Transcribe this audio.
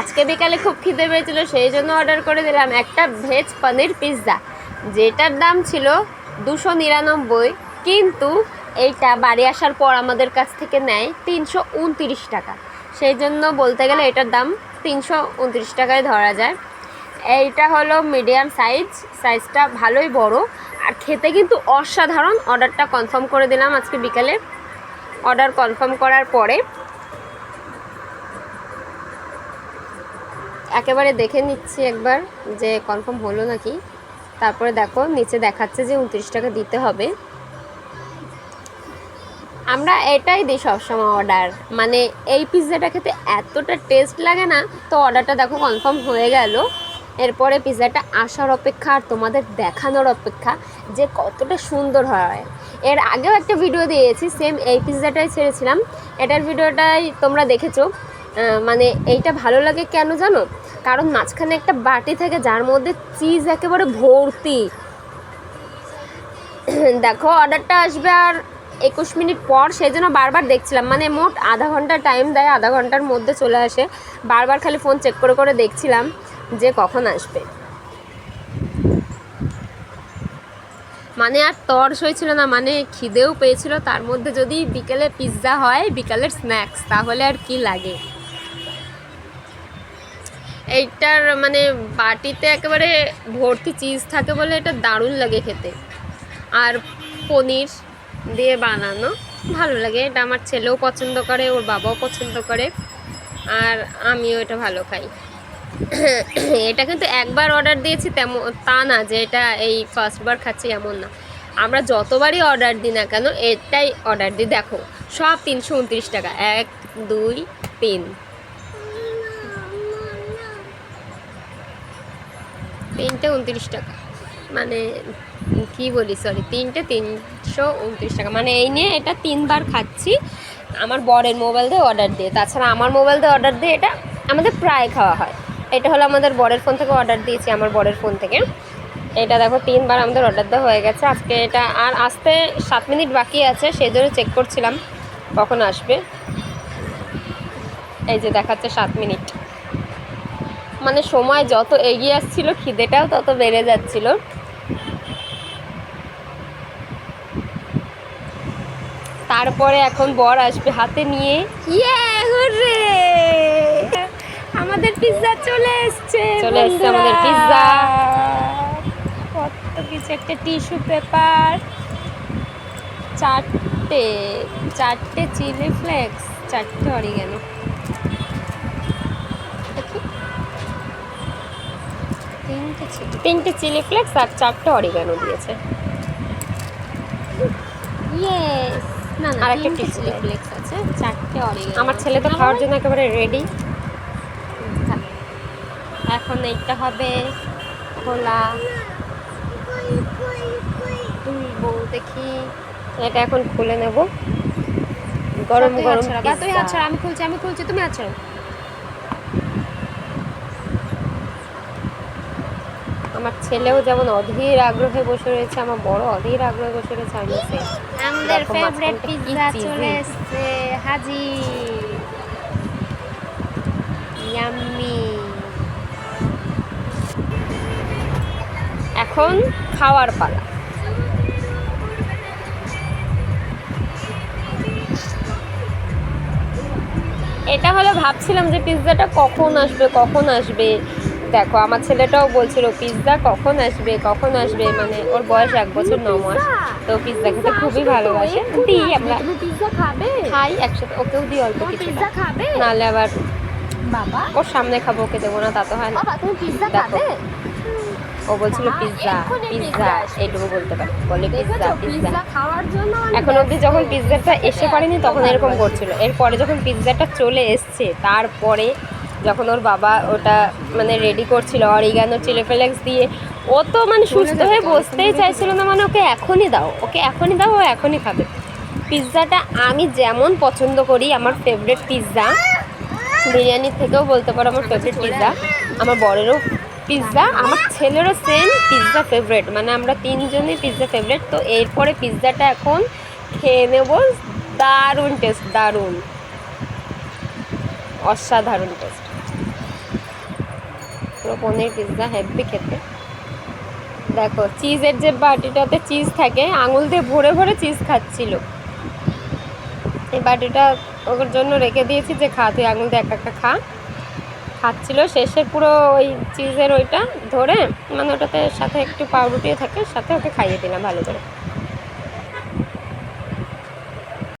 আজকে বিকালে খুব খিদে পেয়েছিল, সেই জন্য অর্ডার করে দিলাম একটা ভেজ পনির পিৎজা যেটার দাম ছিল দুশো নিরানব্বই, কিন্তু এইটা বাড়ি আসার পর আমাদের কাছ থেকে নেয় তিনশো উনতিরিশ টাকা। সেই জন্য বলতে গেলে এটার দাম তিনশো উনত্রিশ টাকায় ধরা যায়। এইটা হলো মিডিয়াম সাইজ সাইজটা ভালোই বড়, আর খেতে কিন্তু অসাধারণ। অর্ডারটা কনফার্ম করে দিলাম আজকে বিকালে। অর্ডার কনফার্ম করার পরে একেবারে দেখে নিচ্ছি একবার যে কনফার্ম হলো নাকি। তারপরে দেখো, নিচে দেখাচ্ছে যে উনত্রিশ টাকা দিতে হবে। আমরা এটাই দিই সবসময় অর্ডার মানে এই পিৎজাটা খেতে এতটা টেস্ট লাগে না, তো অর্ডারটা দেখো কনফার্ম হয়ে গেল। এরপরে পিৎজাটা আসার অপেক্ষা আর তোমাদের দেখানোর অপেক্ষা যে কতটা সুন্দর হয়। এর আগেও একটা ভিডিও দিয়েছি সেম এই পিৎজাটাই ছেড়েছিলাম। এটার ভিডিওটাই তোমরা দেখেছ। মানে এইটা ভালো লাগে কেন জানো? কারণ মাঝখানে একটা বাটি থাকে যার মধ্যে চিজ একেবারে ভর্তি। দেখো অর্ডারটা আসবে আর একুশ মিনিট পর সেই জন্য বারবার দেখছিলাম। মানে মোট আধা ঘণ্টা টাইম দেয়, আধা ঘণ্টার মধ্যে চলে আসে। বারবার খালি ফোন চেক করে করে দেখছিলাম যে কখন আসবে। মানে আর তর্স হয়েছিল না মানে খিদেও পেয়েছিল। তার মধ্যে যদি বিকেলে পিৎজা হয়, বিকালের স্ন্যাক্স তাহলে আর কি লাগে? এইটার মানে বাটিতে একেবারে ভর্তি চিজ থাকে বলে এটা দারুণ লাগে খেতে। আর পনির দিয়ে বানানো ভালো লাগে, এটা আমার ছেলেও পছন্দ করে, ওর বাবাও পছন্দ করে, আর আমিও এটা ভালো খাই। এটা কিন্তু একবার অর্ডার দিয়েছি তেমন, তা না যে এটা এই ফার্স্টবার খাচ্ছি এমন না। আমরা যতবারই অর্ডার দিই না কেন, এটাই অর্ডার দিই। দেখো, সব তিনশো উনত্রিশ টাকা, এক, দুই, তিন। তিনটে উনত্রিশ টাকা। মানে কি বলি সরি তিনটে তিনশো উনত্রিশ টাকা। মানে এই নিয়ে এটা তিনবার খাচ্ছি। আমার বরের মোবাইল দিয়ে অর্ডার দিয়ে। তাছাড়া আমার মোবাইল দিয়ে অর্ডার দিয়ে এটা আমাদের প্রায় খাওয়া হয়। এটা হলো আমাদের বরের ফোন থেকে অর্ডার দিয়েছি, আমার বরের ফোন থেকে। এটা দেখো, তিনবার আমাদের অর্ডার দেওয়া হয়ে গেছে। আজকে এটা আর আসতে সাত মিনিট বাকি আছে সেই জন্য চেক করছিলাম কখন আসবে। এই যে দেখাচ্ছে সাত মিনিট। মানে সময় যত এগিয়ে আসছিল খিদেটাও তত বেড়ে যাচ্ছিল তারপরে এখন বর আসবে হাতে নিয়ে ইয়ে আমাদের পিৎজা চলে এসছে চলে এসছে আমাদের। পিৎজা। কত কিছু একটা টিস্যু পেপার চারটে চারটে চিলি ফ্লেক্স চারটে অরিগানো তিনটে চিলি ফ্লেক্স আর চারটে অরিগানো দিয়েছে। না না আর একটা চিলি। ফ্লেক্স আছে চারটে অরিগানো আমার ছেলে তো খাওয়ার জন্য একেবারে রেডি এখন এইটা হবে খোলা বউ দেখি। এটা এখন খুলে নেব। গরম গরম আমি খুলছি আমি খুলছি তুমি হাত আমার ছেলেও যেমন অধীর আগ্রহে বসে রয়েছে আমার বড় অধীর আগ্রহে বসে রয়েছে আমি আমাদের ফেভারিট পিৎজা চলে এসেছে হাজি। ইয়াম্মি। এখন খাওয়ার পালা। এটা হলে ভাবছিলাম যে পিৎজাটা কখন আসবে কখন আসবে? দেখো আমার ছেলেটাও বলছিল পিৎজা কখন আসবে? কখন আসবে? মানে ওর বয়স এক বছর ন মাস। তো পিৎজা খেতে খুবই ভালোবাসে। দিই আমরা। পিৎজা খাবে? খাই একসাথে। ওকেও দিই অল্প কিছু। খাবে? নাহলে আবার বাবা? ওর সামনে খাব ওকে দেবো না তা তো হয় না। তুমি পিৎজা খাবে? ও বলছিল পিৎজা পিৎজা এইটুকু বলতে পারে। বলে পিৎজা পিৎজা খাওয়ার জন্য এখন অবধি যখন পিৎজাটা এসে পারেনি তখন এরকম। করছিল। এরপরে যখন পিৎজাটা চলে এসছে তারপরে যখন ওর বাবা ওটা মানে রেডি করছিল অরিগানো চিলি ফ্লেক্স দিয়ে, ও তো মানে সুস্থ হয়ে বসতেই চাইছিল না মানে ওকে এখনই দাও, ওকে এখনই দাও, ও এখনই খাবে। পিৎজাটা আমি যেমন পছন্দ করি, আমার ফেভারিট পিৎজা বিরিয়ানির থেকেও বলতে পারো আমার ফেভারিট পিৎজা, আমার বরেরও পিৎজা, আমার ছেলেরও সেম পিৎজা ফেভারিট মানে আমরা তিনজনই পিৎজা ফেভারিট তো এরপরে পিৎজাটা এখন খেয়ে নেব, দারুণ টেস্ট দারুণ, অসাধারণ টেস্ট পনির পিৎজা হেভি খেতে। দেখো চিজের যে বাটিটাতে চিজ থাকে, আঙুল দিয়ে ভরে ভরে চিজ খাচ্ছিল। এই বাটিটা ওর জন্য রেখে দিয়েছি যে খা, তুই আঙুল দিয়ে এক একটা খা। খাচ্ছিল শেষে পুরো ওই চিজের ওইটা ধরে মানে ওটাতে সাথে একটু পাউরুটিও থাকে, সাথে ওকে খাইয়ে দিলাম ভালো করে।